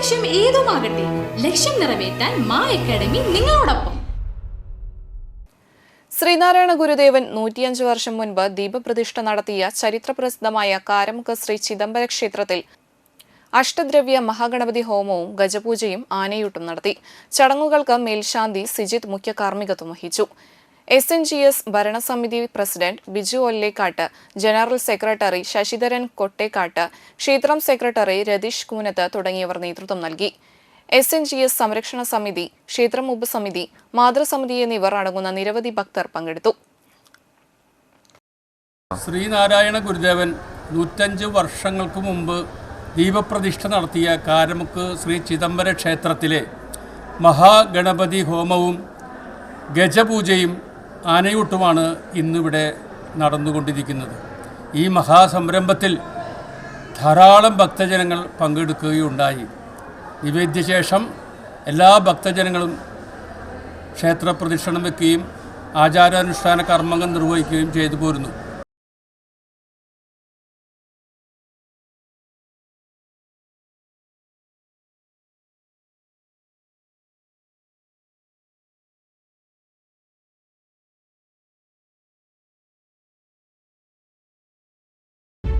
ലക്ഷ്യം ഏതുമാകട്ടെ ലക്ഷ്യം നിറവേറ്റാൻ മാ അക്കാഡമി നിങ്ങളോടൊപ്പം. ശ്രീനാരായണ ഗുരുദേവൻ നൂറ്റിയഞ്ച് വർഷം മുൻപ് ദീപപ്രതിഷ്ഠ നടത്തിയ ചരിത്രപ്രസിദ്ധമായ കാരമുഖ ശ്രീ ചിദംബര ക്ഷേത്രത്തിൽ അഷ്ടദ്രവ്യ മഹാഗണപതി ഹോമവും ഗജപൂജയും ആനയൂട്ടും നടത്തി. ചടങ്ങുകൾക്ക് മേൽശാന്തി സിജിത് മുഖ്യ കാർമ്മികത്വം വഹിച്ചു. എസ് എൻ ജി എസ് ഭരണസമിതി president Biju Ollekkattu general secretary Sasidharan Kottekkattu ക്ഷേത്രം സെക്രട്ടറി രതീഷ് കൂനത്ത് തുടങ്ങിയവർ നേതൃത്വം നൽകി. എസ് എൻ ജി എസ് സംരക്ഷണ സമിതി ക്ഷേത്രം ഉപസമിതി മാതൃസമിതി എന്നിവർ അടങ്ങുന്ന നിരവധി ഭക്തർ പങ്കെടുത്തു. ശ്രീനാരായണ ഗുരുദേവൻ നൂറ്റഞ്ച് വർഷങ്ങൾക്ക് മുമ്പ് ദീപപ്രതിഷ്ഠ നടത്തിയ കാരമുക്ക് ശ്രീ ചിദംബര ക്ഷേത്രത്തിലെ മഹാഗണപതി ഹോമവും ഗജപൂജയും ആനയൂട്ടുമാണ് ഇന്നിവിടെ നടന്നുകൊണ്ടിരിക്കുന്നത്. ഈ മഹാസംരംഭത്തിൽ ധാരാളം ഭക്തജനങ്ങൾ പങ്കെടുക്കുകയുണ്ടായി. നിവേദ്യശേഷം എല്ലാ ഭക്തജനങ്ങളും ക്ഷേത്രപ്രദക്ഷിണം വയ്ക്കുകയും ആചാരാനുഷ്ഠാന കർമ്മങ്ങൾ നിർവഹിക്കുകയും ചെയ്തു പോരുന്നു.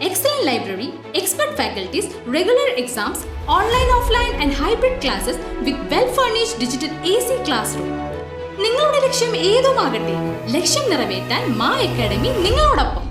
excellent library, expert faculties, regular exams, online, offline and hybrid classes with well-furnished digital AC classroom. നിങ്ങളുടെ ലക്ഷ്യം ഏതുമാകട്ടെ ലക്ഷ്യം നിറവേറ്റാൻ മാ അക്കാഡമി നിങ്ങളോടൊപ്പം